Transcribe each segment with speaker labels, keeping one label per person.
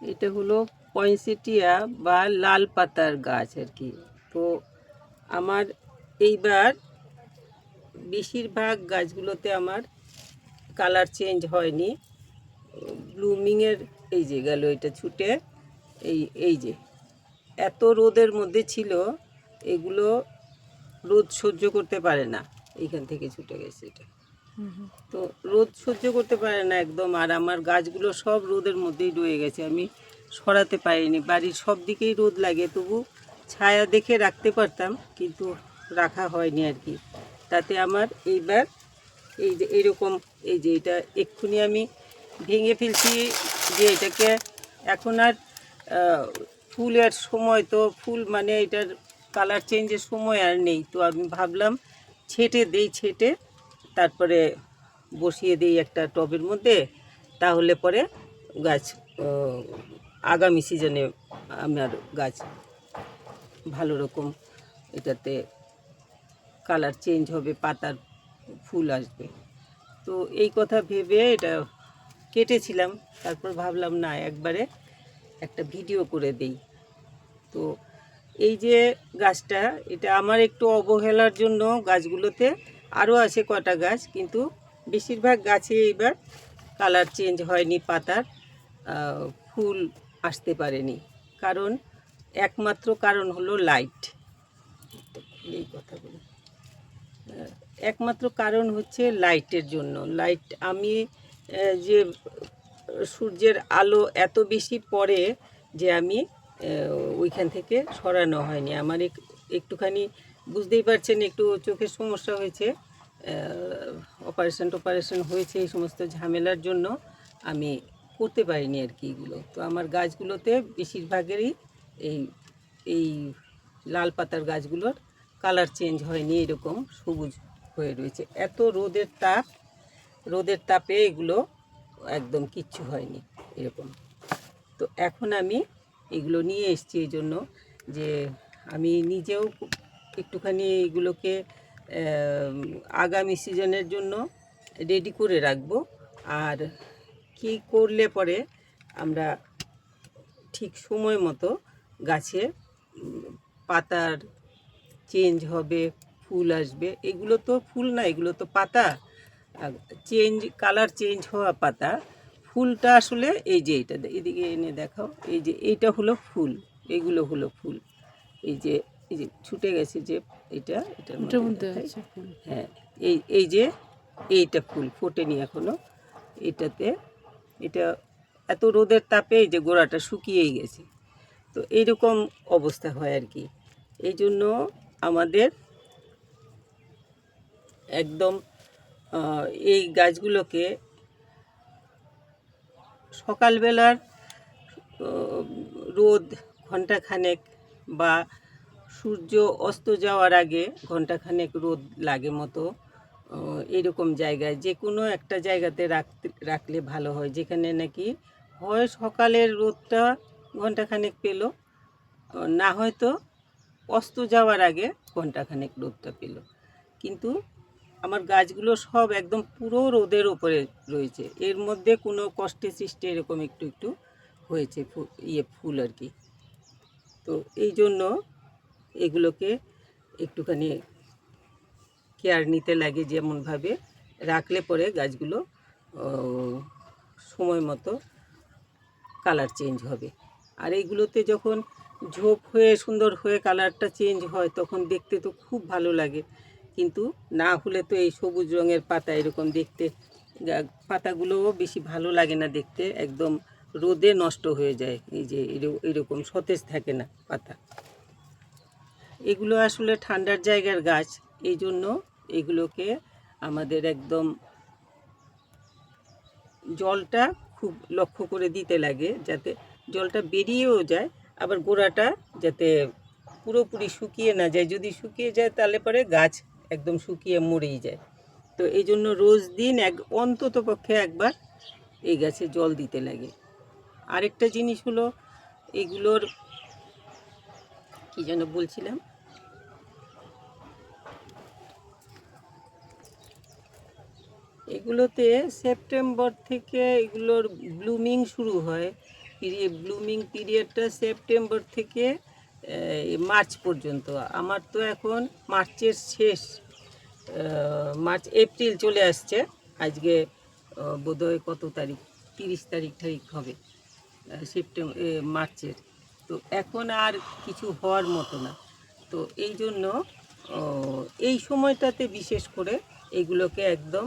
Speaker 1: এটা হলো পয়েন্সেটিয়া বা লাল পাতার গাছ আর কি। তো আমার এইবার বেশিরভাগ গাছগুলোতে আমার কালার চেঞ্জ হয়নি। ব্লুমিংয়ের এই যে গেল এটা ছুটে, এই এই যে। এত রোদের মধ্যে ছিল, এগুলো রোদ সহ্য করতে পারে না। এইখান থেকে ছুটে গেছে এটা। তো রোদ সহ্য করতে পারে না একদম, আর আমার গাছগুলো সব রোদের মধ্যেই রয়ে গেছে, আমি সরাতে পারিনি। বাড়ির সব দিকেই রোদ লাগে, তবু ছায়া দেখে রাখতে পারতাম, কিন্তু রাখা হয়নি আর কি। তাতে আমার এইবার এই যে এইরকম এই যে, এটা এক্ষুনি আমি ভেঙে ফেলছি যে এটাকে এখন আর ফুলের সময় তো ফুল মানে এটার কালার চেঞ্জের সময় আর নেই। তো আমি ভাবলাম ছেটে দেই, ছেটে তারপরে বসিয়ে দিই একটা টবের মধ্যে, তাহলে পরে গাছ আগামী সিজনে আমার গাছ ভালো রকম এটাতে কালার চেঞ্জ হবে, পাতার ফুল আসবে। তো এই কথা ভেবে এটা কেটেছিলাম, তারপর ভাবলাম না, একবারে একটা ভিডিও করে দেই। তো এই যে গাছটা, এটা আমার একটু অবহেলার জন্য গাছগুলোতে আরও আছে কটা গাছ, কিন্তু বেশিরভাগ গাছে এইবার কালার চেঞ্জ হয়নি, পাতার ফুল আসতে পারেনি। কারণ একমাত্র কারণ হলো লাইট। এই কথাগুলো। একমাত্র কারণ হচ্ছে লাইটের জন্য। লাইট, আমি যে সূর্যের আলো এত বেশি পড়ে যে আমি ওইখান থেকে সরানো হয়নি। আমার এক- একটুখানি বুঝতেই পারছেন, একটু চোখের সমস্যা হয়েছে। অপারেশন টপারেশন হয়েছে এই সমস্ত ঝামেলার জন্য। আমি করতে পারিনি আর কি এগুলো। তো আমার গাছগুলোতে বেশিরভাগেরই এই এই লাল পাতার গাছগুলোর কালার চেঞ্জ হয়নি, এরকম সবুজ হয়ে রয়েছে। এত রোদের তাপ, রোদের তাপে এগুলো একদম কিচ্ছু হয়নি, এরকম। তো এখন আমি এগুলো নিয়ে এসেছি এই জন্য যে আমি নিজেও একটুখানি এগুলোকে আগামী সিজনের জন্য রেডি করে রাখব। আর কি করলে পরে আমরা ঠিক সময় মতো গাছে পাতার চেঞ্জ হবে, ফুল আসবে। এগুলো তো ফুল না, এগুলো তো পাতা। চেঞ্জ কালার চেঞ্জ হওয়া পাতা। ফুলটা আসলে এই যে এটা, এদিকে এনে দেখাও। এই যে এইটা হলো ফুল, এগুলো হলো ফুল। এই যে এই যে ছুটে গেছে যে এটা এটার মধ্যে
Speaker 2: ফুল।
Speaker 1: হ্যাঁ এই এই যে এইটা ফুল ফোটেনি এখনও। এটাতে এটা এত রোদের তাপে এই যে গোড়াটা শুকিয়েই গেছে। তো এইরকম অবস্থা হয় আর কি। এই জন্য আমাদের একদম এই গাছগুলোকে সকালবেলার রোদ ঘন্টাখানেক বা সূর্য অস্ত যাওয়ার আগে ঘন্টাখানেক রোদ লাগে মতো এরকম জায়গায়। যে কোনো একটা জায়গাতে রাখতে, রাখলে ভালো হয়। যেখানে নাকি হয় সকালের রোদটা ঘন্টাখানেক পেল না হয়তো অস্ত যাওয়ার আগে ঘন্টাখানেক রোদটা পেল। কিন্তু আমার গাছগুলো সব একদম পুরো রোদের ওপরে রয়েছে। এর মধ্যে কোনো কষ্টে সৃষ্টি এরকম একটু একটু হয়েছে ইয়ে ফুল আর কি। তো এই জন্য এগুলোকে একটুখানি কেয়ার নিতে লাগে যেমনভাবে। রাখলে পরে গাছগুলো সময় মতো কালার চেঞ্জ হবে। আর এইগুলোতে যখন ঝোপ হয়ে সুন্দর হয়ে কালারটা চেঞ্জ হয়, তখন দেখতে তো খুব ভালো লাগে। কিন্তু না হলে তো এই সবুজ রঙের পাতা এরকম দেখতে পাতাগুলোও বেশি ভালো লাগে না দেখতে। একদম রোদে নষ্ট হয়ে যায়। এই যে এর- এরকম সতেজ থাকে না পাতা। এগুলো আসলে ঠান্ডার জায়গার গাছ এই জন্য এগুলোকে আমাদের একদম জলটা খুব লক্ষ্য করে দিতে লাগে যাতে জলটা বেরিয়েও যায়, আবার গোড়াটা যাতে পুরোপুরি শুকিয়ে না যায়। যদি শুকিয়ে যায় তাহলে পরে গাছ একদম শুকিয়ে মরেই যায়। তো এই জন্য রোজ দিন এক, অন্তত পক্ষে একবার এই গাছে জল দিতে লাগে। আরেকটা জিনিস হলো এগুলোর, কি যেন বলছিলাম? এগুলোতে সেপ্টেম্বর থেকে এগুলোর ব্লুমিং শুরু হয়। পিরিয়ড ব্লুমিং পিরিয়ডটা সেপ্টেম্বর থেকে মার্চ পর্যন্ত। আমার তো এখন মার্চের শেষ মার্চ, এপ্রিল চলে আসছে। আজকে বোধহয় কত তারিখ? তিরিশ তারিখ তারিখ হবে সেপ্টেম্বর মার্চের। তো এখন আর কিছু হওয়ার মতো না। তো এই জন্য এই সময়টাতে বিশেষ করে এগুলোকে একদম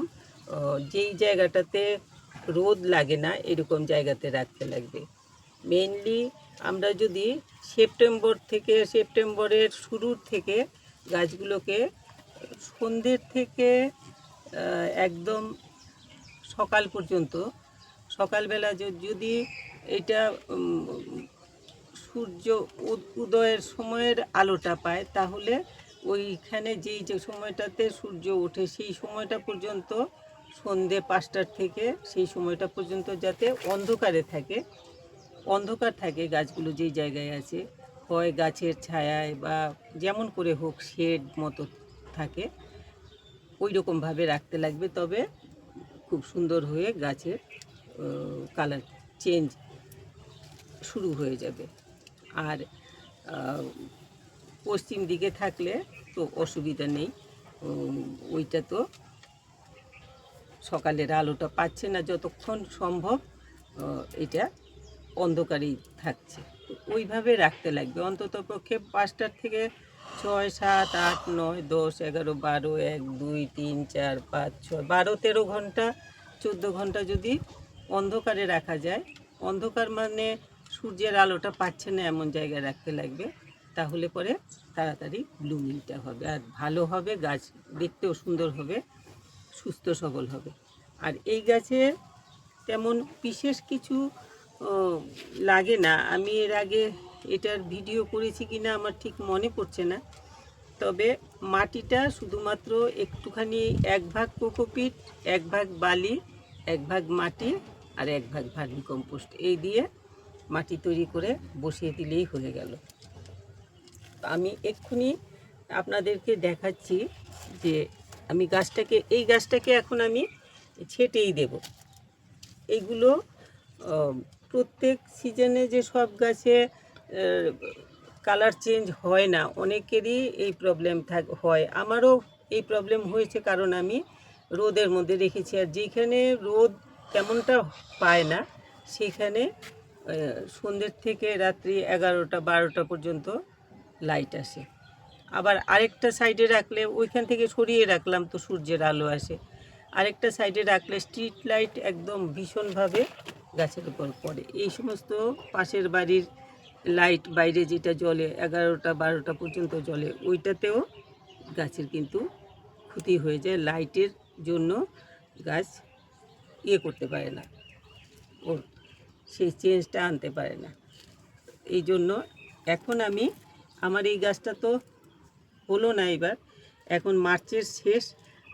Speaker 1: যেই জায়গাটাতে রোদ লাগে না, এরকম জায়গাতে রাখতে লাগবে। মেইনলি আমরা যদি সেপ্টেম্বর থেকে সেপ্টেম্বরের শুরুর থেকে গাছগুলোকে সন্ধ্যের থেকে একদম সকাল পর্যন্ত, সকালবেলা যদি এটা সূর্য উদ- উদয়ের সময়ের আলোটা পায়, তাহলে ওইখানে যেই যে সময়টাতে সূর্য ওঠে, সেই সময়টা পর্যন্ত সন্ধে পাঁচটার থেকে সেই সময়টা পর্যন্ত যাতে অন্ধকারে থাকে, অন্ধকার থাকে গাছগুলো যেই জায়গায় আছে, হয় গাছের ছায়ায় বা যেমন করে হোক শেড মতো থাকে ওই রকমভাবে রাখতে লাগবে। তবে খুব সুন্দর হয়ে গাছের কালার চেঞ্জ শুরু হয়ে যাবে। আর পশ্চিম দিকে থাকলে তো অসুবিধা নেই ওইটা তো সকালের আলোটা পাচ্ছে না যতক্ষণ সম্ভব এটা অন্ধকারই থাকছে। ওইভাবে রাখতে লাগবে। অন্তত পক্ষে পাঁচটার থেকে ছয়, সাত, আট, নয়, দশ, এগারো, বারো, এক, দুই, তিন, চার, পাঁচ, ছয়, বারো, তেরো ঘণ্টা, চোদ্দ ঘণ্টা যদি অন্ধকারে রাখা যায়, অন্ধকার মানে সূর্যের আলোটা পাচ্ছে না এমন জায়গায় রাখতে লাগবে, তাহলে পরে তাড়াতাড়ি ব্লুমিংটা হবে। আর ভালো হবে, গাছ দেখতেও সুন্দর হবে। সুস্থ সবল হবে। আর এই গাছে তেমন বিশেষ কিছু লাগে না। আমি এর আগে এটার ভিডিও করেছি কি না আমার ঠিক মনে পড়ছে না। তবে মাটিটা শুধুমাত্র একটুখানি এক ভাগ কোকোপিট, এক ভাগ বালি, এক ভাগ মাটি আর এক ভাগ ভার্মি কম্পোস্ট এই দিয়ে মাটি তৈরি করে বসিয়ে দিলেই হয়ে গেল। আমি এক্ষুনি আপনাদেরকে দেখাচ্ছি যে আমি গাছটাকে, এই গাছটাকে এখন আমি ছেটেই দেব। এইগুলো প্রত্যেক সিজনে যে সব গাছে কালার চেঞ্জ হয় না, অনেকেরই এই প্রবলেম থাক, হয়। আমারও এই প্রবলেম হয়েছে কারণ আমি রোদের মধ্যে রেখেছি। আর যেখানে রোদ তেমনটা পায় না, সেখানে সন্ধ্যের থেকে রাত্রি এগারোটা, বারোটা পর্যন্ত লাইট আসে। আবার আরেকটা সাইডে রাখলে ওইখান থেকে সরিয়ে রাখলাম তো সূর্যের আলো আসে। আরেকটা সাইডে রাখলে স্ট্রিট লাইট একদম ভীষণভাবে গাছের উপর পড়ে। এই সমস্ত পাশের বাড়ির লাইট বাইরে যেটা জ্বলে, এগারোটা বারোটা পর্যন্ত জ্বলে, ওইটাতেও গাছের কিন্তু ক্ষতি হয়ে যায়। লাইটের জন্য গাছ ইয়ে করতে পারে না ওর সেই চেঞ্জটা আনতে পারে না। এই জন্য এখন আমি, আমার এই গাছটা তো হলো না এবার। এখন মার্চের শেষ,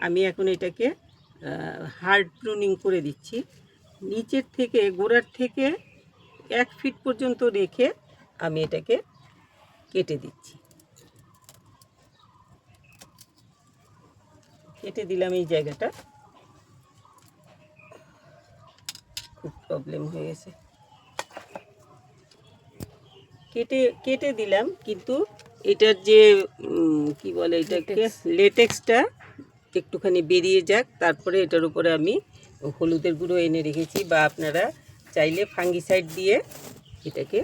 Speaker 1: আমি এখন এটাকে হার্ড প্রুনিং করে দিচ্ছি। নিচের থেকে, গোড়ার থেকে এক ফিট পর্যন্ত রেখে আমি এটাকে কেটে দিচ্ছি। কেটে দিলাম এই জায়গাটা। খুব প্রবলেম হয়ে গেছে। কেটে কেটে দিলাম, কিন্তু এটার যে কি বলে এটাকে? লেটেক্সটা একটুখানি বেরিয়ে যাক। তারপরে এটার উপরে আমি হলুদের গুঁড়ো এনে রেখেছি বা আপনারা চাইলে ফাঙ্গিসাইড দিয়ে এটাকে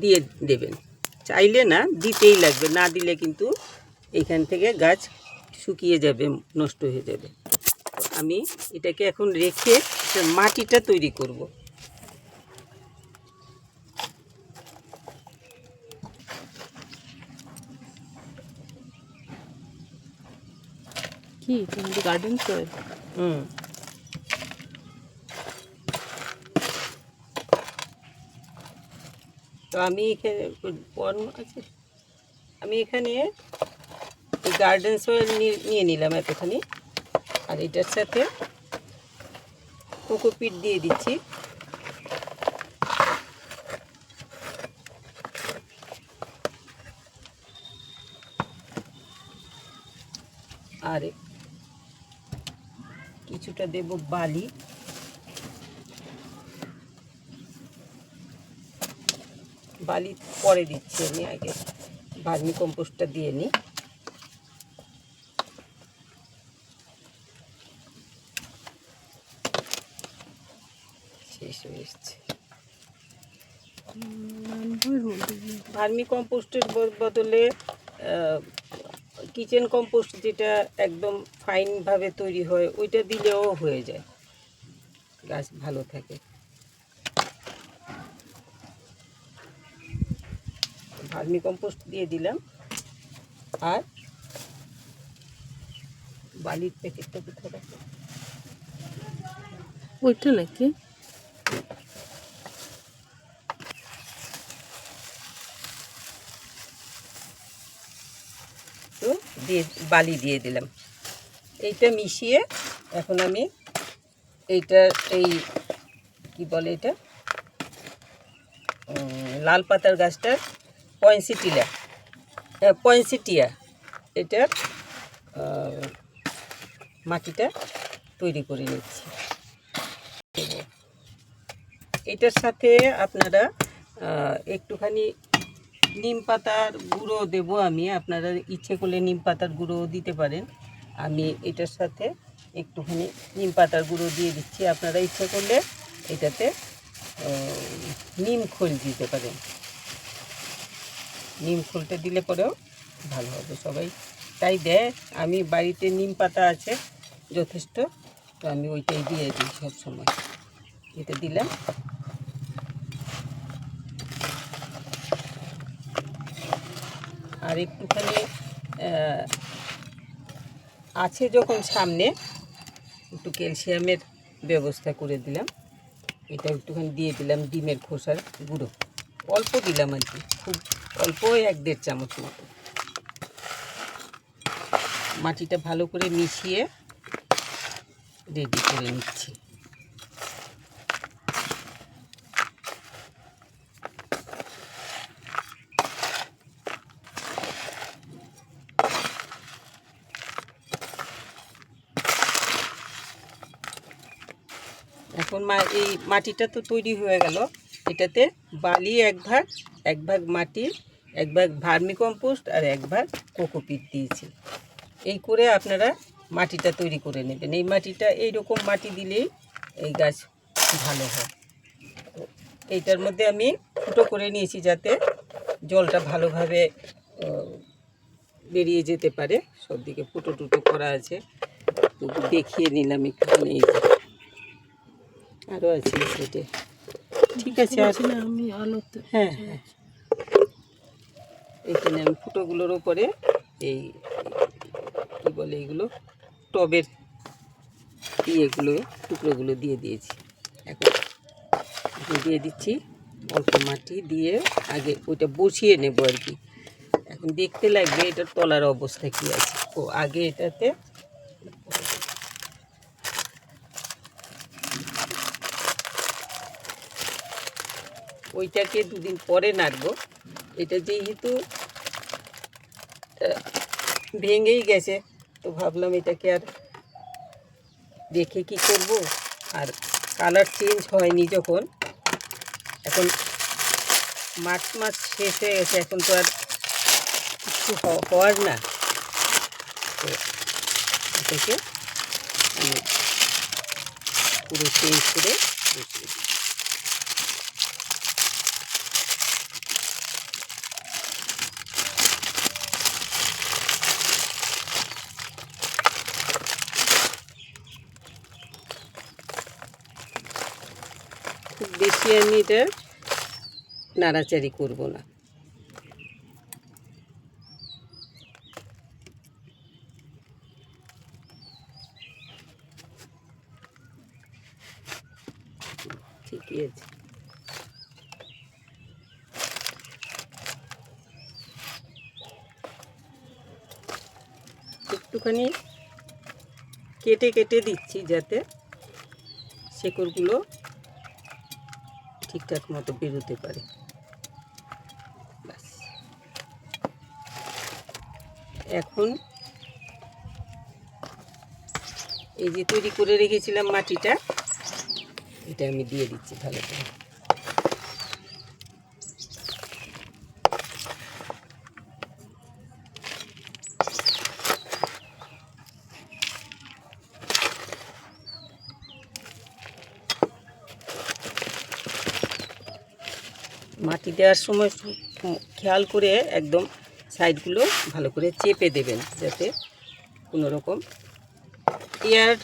Speaker 1: দিয়ে দেবেন। চাইলে না দিতেই লাগবে। না দিলে কিন্তু এখান থেকে গাছ শুকিয়ে যাবে নষ্ট হয়ে যাবে। আমি এটাকে এখন রেখে মাটিটা তৈরি করব।
Speaker 2: কি? গার্ডেন সয়েল
Speaker 1: হুম। তো আমি এখানে আমি এখানে গার্ডেন সয়েল নিয়ে নিলাম এতখানি। আর এটার সাথে কোকোপিট দিয়ে দিচ্ছি। আর কিছুটা দেব বালি। বালি পরে দিচ্ছি আমি আগে ভার্মি কম্পোস্টটা দিয়ে নিই। শেষ হয়ে এসছে। ভার্মি কম্পোস্টের বদলে কিচেন কম্পোস্ট যেটা একদম ফাইনভাবে তৈরি হয়, ওইটা দিলেও হয়ে যায়। গাছ ভালো থাকে। ভার্মি কম্পোস্ট দিয়ে দিলাম। আর বালির প্যাকেটটা কোথায়
Speaker 2: ওইটা নাকি
Speaker 1: তো দিয়ে, বালি দিয়ে দিলাম। এইটা মিশিয়ে এখন আমি এইটা, এই কি বলে এটা? লাল পাতার গাছটার পয়েন্সিটিলা পয়েন্সিটিয়া এটার মাটিটা তৈরি করে নিচ্ছি। এটার সাথে আপনারা একটুখানি নিম পাতার গুঁড়ো দেবো আমি, আপনারা ইচ্ছে করলে নিম পাতার গুঁড়ো দিতে পারেন। আমি এটার সাথে একটুখানি নিম পাতার গুঁড়ো দিয়ে দিচ্ছি। আপনারা ইচ্ছে করলে এটাতে নিম খোল দিতে পারেন। নিম খোলটা দিলে পরেও ভালো হবে সবাই। তাই দেয় আমি বাড়িতে নিম পাতা আছে যথেষ্ট, তো আমি ওইটাই দিয়ে দিই সবসময়। এটা দিলাম। আর একটুখানি আছে যখন সামনে, একটু ক্যালসিয়ামের ব্যবস্থা করে দিলাম। এটা একটুখানি দিয়ে দিলাম ডিমের খোসার গুঁড়ো। অল্প দিলাম আর কি, খুব অল্প এক দেড় চামচ মতো। মাটিটা ভালো করে মিশিয়ে রেডি করে নিচ্ছি এখন মা এই মাটিটা তো তৈরি হয়ে গেল। এটাতে বালি, এক ভাগ এক ভাগ মাটি, এক ভাগ ভার্মি কম্পোস্ট আর এক ভাগ কোকোপিট দিয়েছি। এই করে আপনারা মাটিটা তৈরি করে নেবেন। এই মাটিটা এইরকম মাটি দিলেই এই গাছ ভালো হয়। এইটার মধ্যে আমি ফুটো করে নিয়েছি যাতে জলটা ভালোভাবে বেরিয়ে যেতে পারে। সব দিকে ফুটো টুটো করা আছে। দেখিয়ে নিলাম একটুখানি। এই যে। আরও আছে সেটে। ঠিক আছে
Speaker 2: আমি আলোতে
Speaker 1: হ্যাঁ হ্যাঁ। এখানে আমি ফুটোগুলোর ওপরে এই কী বলে এগুলো? টবের ইয়েগুলো টুকরোগুলো দিয়ে দিয়েছি। এখন এখন দিয়ে দিচ্ছি অল্প মাটি দিয়ে আগে ওইটা বসিয়ে নেব আর কি। এখন দেখতে লাগবে এটার তলার অবস্থা কী আছে। ও আগে এটাতে ওইটাকে দুদিন পরে নাড়বো। এটা যেহেতু ভেঙেই গেছে, তো ভাবলাম এটাকে আর দেখে কি করব? আর কালার চেঞ্জ হয়নি যখন। এখন মার্চ মাস শেষ হয়ে গেছে, এখন তো আর কিছু হওয়ার না। তো এটাকে আমি পুরো চেঞ্জ করে বসিয়ে দিই খুব বেশি আমি এটা নাড়াচাড়ি করব না। ঠিকই আছে। একটুখানি কেটে কেটে দিচ্ছি যাতে শেকড়গুলো ঠিকঠাক মতো বেরোতে পারে। এখন এই যে তৈরি করে রেখেছিলাম মাটিটা, এটা আমি দিয়ে দিচ্ছি ভালো করে মাটি দেওয়ার সময় খেয়াল করে একদম সাইডগুলো ভালো করে চেপে দেবেন, যাতে কোনো রকম এয়ার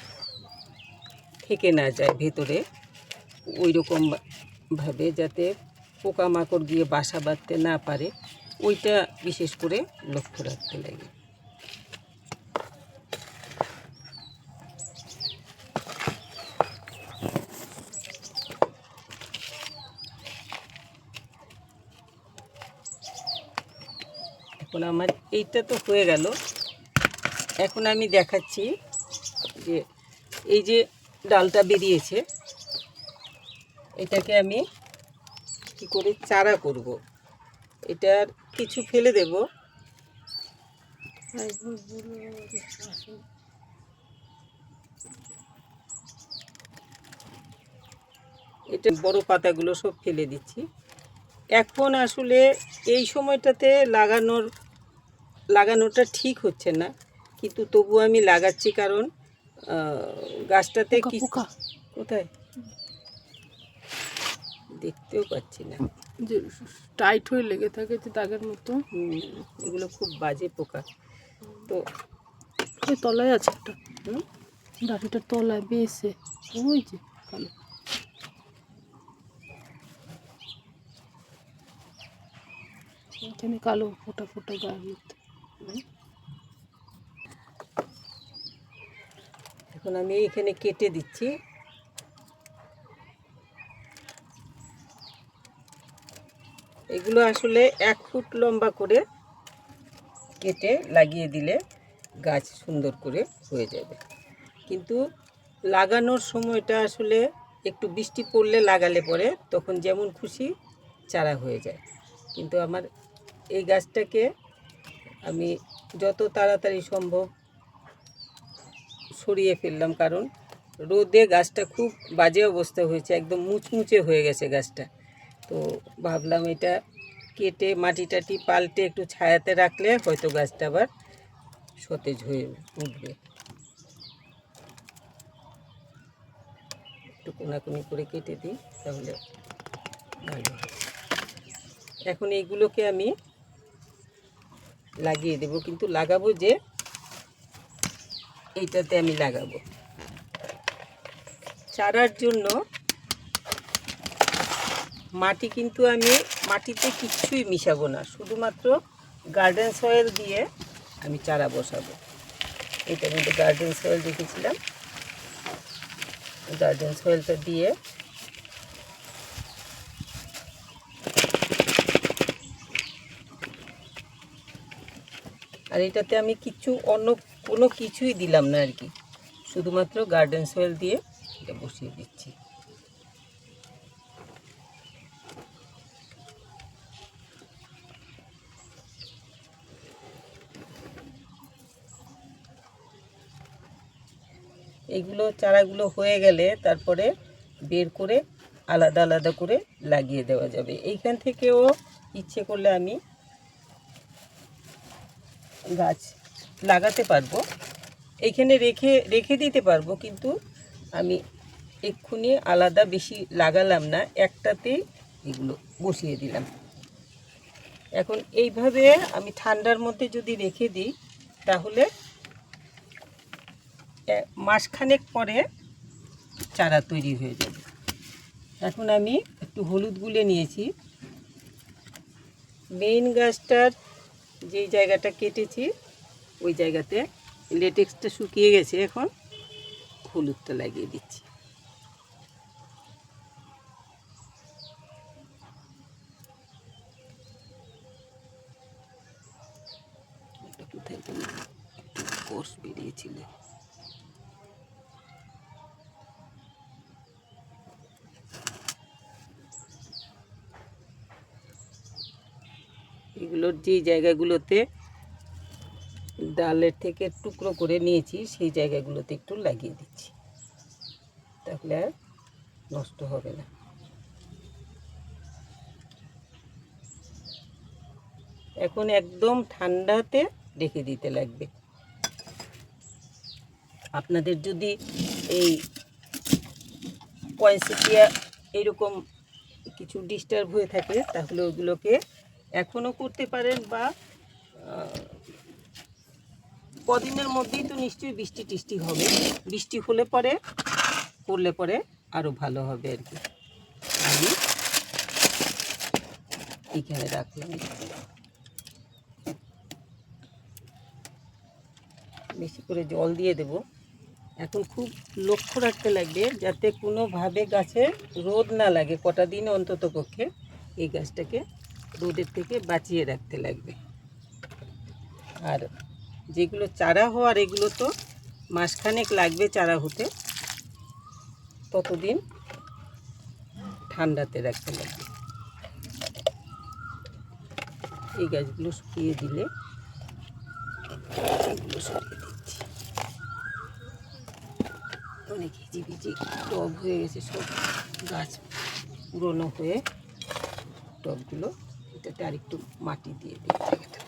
Speaker 1: থেকে না যায় ভেতরে। ওই রকমভাবে যাতে পোকামাকড় গিয়ে বাসা বাঁধতে না পারে, ওইটা বিশেষ করে লক্ষ্য রাখতে লাগে। এখন আমার এইটা তো হয়ে গেল। এখন আমি দেখাচ্ছি যে এই যে ডালটা বেরিয়েছে, এটাকে আমি কি করে চারা করব। এটার কিছু ফেলে দেব। এটা বড় পাতাগুলো সব ফেলে দিচ্ছি। এখন আসলে এই সময়টাতে লাগানোর লাগানোটা ঠিক হচ্ছে না কিন্তু তবু আমি লাগাচ্ছি কারণ গাছটাতে কি কোথায়? দেখতেও পাচ্ছি না।
Speaker 2: যে টাইট হয়ে লেগে থাকে যে দাগের মতো।
Speaker 1: এগুলো খুব বাজে পোকা। তো
Speaker 2: ওই তলায় আছে একটা।
Speaker 1: হুম,
Speaker 2: ডাটিটার তলায় বেসে ওই যে কালো এখানে কালো ফোটা ফোটা গায়ের মধ্যে
Speaker 1: এখন আমি এখানে কেটে দিচ্ছি। এগুলো আসলে এক ফুট লম্বা করে কেটে লাগিয়ে দিলে গাছ সুন্দর করে হয়ে যাবে। কিন্তু লাগানোর সময়টা আসলে একটু বৃষ্টি পড়লে লাগালে পরে তখন যেমন খুশি চারা হয়ে যায়। কিন্তু আমার এই গাছটাকে আমি যত তাড়াতাড়ি সম্ভব সরিয়ে ফেললাম, কারণ রোদে গাছটা খুব বাজে অবস্থা হয়েছে, একদম মুচমুচে হয়ে গেছে গাছটা। তো ভাবলাম এটা কেটে মাটি টাটি পাল্টে একটু ছায়াতে রাখলে হয়তো গাছটা আবার সতেজ হয়ে উঠবে। একটু কোনাকুনি করে কেটে দিই, তাহলে ভালো এখন এইগুলোকে আমি লাগিয়ে দেব, কিন্তু লাগাবো যে এইটাতে আমি লাগাবো। চারার জন্য মাটি কিন্তু আমি, মাটিতে কিচ্ছুই মিশাবো না, শুধুমাত্র গার্ডেন সয়েল দিয়ে আমি চারা বসাবো। এটা কিন্তু গার্ডেন সয়েল দেখেছিলাম গার্ডেন সয়েলটা দিয়ে আর এটাতে আমি কিছু অন্য, কোনো কিছুই দিলাম না আর কি। শুধুমাত্র গার্ডেন সয়েল দিয়ে এটা বসিয়ে দিচ্ছি। এগুলো চারাগুলো হয়ে গেলে তারপরে বের করে আলাদা আলাদা করে লাগিয়ে দেওয়া যাবে। এইখান থেকেও ইচ্ছে করলে আমি গাছ লাগাতে পারব। এইখানে রেখে রেখে দিতে পারব, কিন্তু আমি এক্ষুনি আলাদা বেশি লাগালাম না একটাতেই এগুলো বসিয়ে দিলাম। এখন এইভাবে আমি ঠান্ডার মধ্যে যদি রেখে দিই, তাহলে মাসখানেক পরে চারা তৈরি হয়ে যাবে। এখন আমি একটু হলুদ গুলে নিয়েছি। মেইন গাছটার যেই জায়গাটা কেটেছি ওই জায়গাতে লেটেক্সটা শুকিয়ে গেছে এখন হলুদটা লাগিয়ে দিচ্ছি এটা কোথায় যেন একটু কোর্স বেরিয়েছিল এগুলোর যে জায়গাগুলোতে ডালের থেকে টুকরো করে নিয়েছি, সেই জায়গাগুলোতে একটু লাগিয়ে দিচ্ছি। তাহলে আর নষ্ট হবে না। এখন একদম ঠান্ডাতে রেখে দিতে লাগবে। আপনাদের যদি এই পয়েন্সিটিয়া এরকম কিছু ডিস্টার্ব হয়ে থাকে, তাহলে ওগুলোকে এখনও করতে পারেন বা কদিনের মধ্যেই তো নিশ্চয়ই বৃষ্টি টিষ্টি হবে। বৃষ্টি হলে পরে, করলে পরে আরও ভালো হবে আর কি। আমি এইখানে রাখলাম। বেশি করে জল দিয়ে দেব। এখন খুব লক্ষ্য রাখতে লাগবে যাতে কোনোভাবে গাছে রোদ না লাগে, কটা দিন অন্তত পক্ষে এই গাছটাকে রোদের থেকে বাঁচিয়ে রাখতে লাগবে। আর যেগুলো চারা হওয়ার, এগুলো তো মাসখানেক লাগবে চারা হতে। ততদিন ঠান্ডাতে রাখতে লাগবে। এই গাছগুলো শুকিয়ে দিলে এগুলো সরিয়ে দিচ্ছি। অনেক টব হয়ে গেছে, সব গাছ পুরনো হয়ে টবগুলো এটাতে আরেকটু মাটি দিয়ে দিই জায়গাটা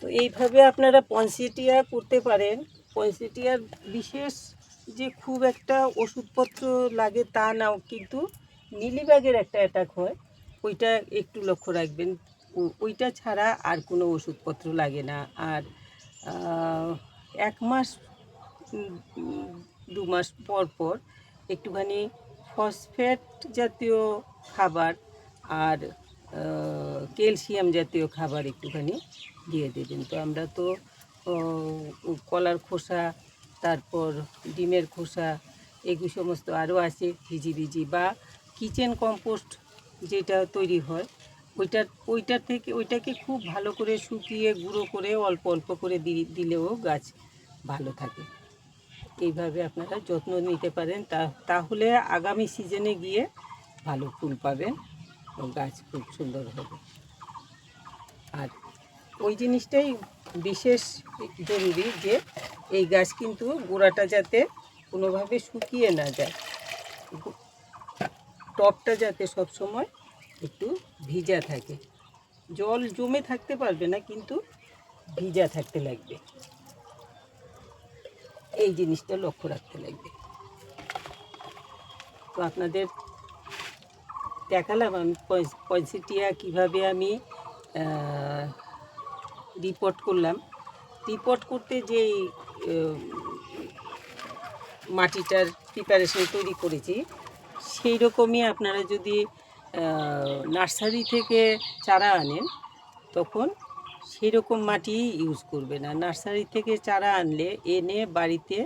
Speaker 1: তো এইভাবে আপনারা পনসিটিয়া করতে পারেন। পনসিটিয়ার বিশেষ যে খুব একটা ওষুধপত্র লাগে তা নাও কিন্তু মিলিবাগের একটা অ্যাটাক হয়। ওইটা একটু লক্ষ্য রাখবেন ওইটা ছাড়া আর কোনো ওষুধপত্র লাগে না। আর এক মাস দু মাস পর পর একটুখানি ফসফেট জাতীয় খাবার আর ক্যালসিয়াম জাতীয় খাবার একটুখানি দিয়ে দেবেন। তো আমরা তো কলার খোসা, তারপর ডিমের খোসা, এগুলো সমস্ত আরও আছে ভিজি ভিজি বা কিচেন কম্পোস্ট যেটা তৈরি হয় ওইটার ওইটার থেকে, ওইটাকে খুব ভালো করে শুকিয়ে গুঁড়ো করে অল্প অল্প করে দিলেও গাছ ভালো থাকে। এইভাবে আপনারা যত্ন নিতে পারেন। তা, তাহলে আগামী সিজনে গিয়ে ভালো ফুল পাবেন গাছ খুব সুন্দর হবে। আর ওই জিনিসটাই বিশেষ জরুরি যে এই গাছ কিন্তু গোড়াটা যাতে কোনোভাবে শুকিয়ে না যায়। টবটা যাতে সব সময় একটু ভিজা থাকে। জল জমে থাকতে পারবে না, কিন্তু ভিজা থাকতে লাগবে। এই জিনিসটা লক্ষ্য রাখতে লাগবে। তো আপনাদের দেখালাম আমি পয়স- পয়সিটিয়া কীভাবে আমি রিপোর্ট করলাম। রিপোর্ট করতে যেই মাটিটার প্রিপারেশন তৈরি করেছি সেই রকমই আপনারা যদি নার্সারি থেকে চারা আনেন, তখন সেই রকম মাটি ইউজ করবে না নার্সারি থেকে চারা আনলে এনে বাড়িতে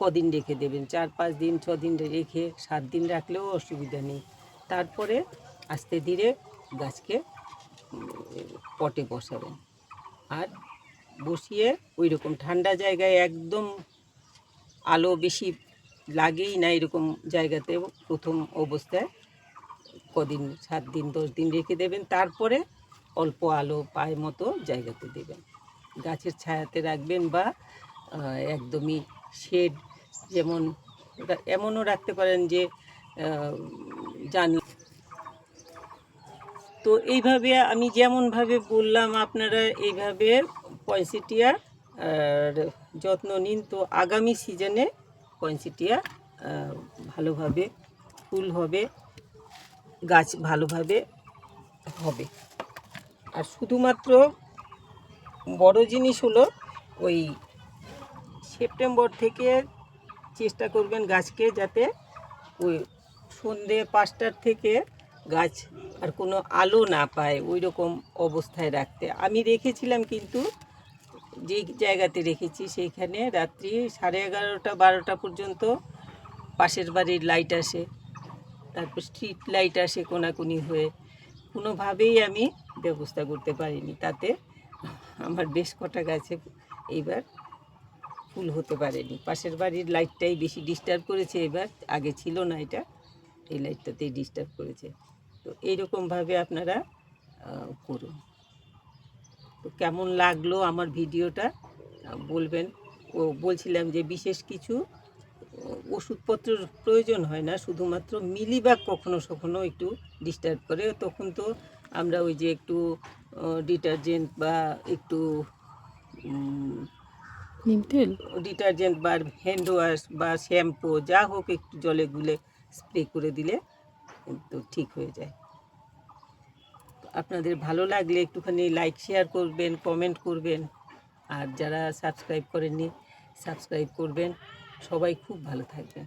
Speaker 1: কদিন রেখে দেবেন? চার, পাঁচ দিন, ছ দিন রেখে, সাত দিন রাখলেও অসুবিধা নেই। তারপরে আস্তে ধীরে গাছকে পটে বসাবেন। আর বসিয়ে ওই রকম ঠান্ডা জায়গায় একদম আলো বেশি লাগেই না এরকম জায়গাতে প্রথম অবস্থায় কদিন, সাত দিন, দশ দিন রেখে দেবেন। তারপরে অল্প আলো পায় মতো জায়গাতে দেবেন। গাছের ছায়াতে রাখবেন বা একদমই শেড যেমন, এমনও রাখতে পারেন যে জানলা তো এইভাবে আমি যেমনভাবে বললাম, আপনারা এইভাবে পয়সিটিয়া যত্ন নিন। তো আগামী সিজনে আহ, ভালোভাবে ফুল হবে গাছ ভালোভাবে হবে। আর শুধুমাত্র বড় জিনিস হলো ওই সেপ্টেম্বর থেকে চেষ্টা করবেন গাছকে যাতে ওই সন্ধে পাঁচটার থেকে গাছ আর কোনো আলো না পায় ওই রকম অবস্থায় রাখতে। আমি রেখেছিলাম কিন্তু যেই জায়গাতে রেখেছি সেইখানে রাত্রি সাড়ে এগারোটা, বারোটা পর্যন্ত পাশের বাড়ির লাইট আসে। তারপর স্ট্রিট লাইট আসে কোনাকুনি হয়ে। কোনোভাবেই আমি ব্যবস্থা করতে পারিনি। তাতে আমার বেশ কটা গাছে এইবার ফুল হতে পারেনি। পাশের বাড়ির লাইটটাই বেশি ডিস্টার্ব করেছে এবার, আগে ছিল না এটা। এই লাইটটাতেই ডিস্টার্ব করেছে। তো এইরকমভাবে আপনারা করুন। কেমন লাগল আমার ভিডিওটা? বলবেন। ও বলছিলাম যে বিশেষ কিছু ওষুধপত্রের প্রয়োজন হয় না শুধুমাত্র মিলিবাগ কখনো কখনো একটু ডিস্টার্ব করে। তখন তো আমরা ওই যে একটু ডিটারজেন্ট বা একটু
Speaker 2: তেল?
Speaker 1: ডিটারজেন্ট বা হ্যান্ড ওয়াশ বা শ্যাম্পু যা হোক একটু জলে গুলে স্প্রে করে দিলে তো ঠিক হয়ে যায়। আপনাদের ভালো লাগলে একটুখানি লাইক শেয়ার করবেন কমেন্ট করবেন। আর যারা সাবস্ক্রাইব করেননি সাবস্ক্রাইব করবেন। সবাই খুব ভালো থাকবেন।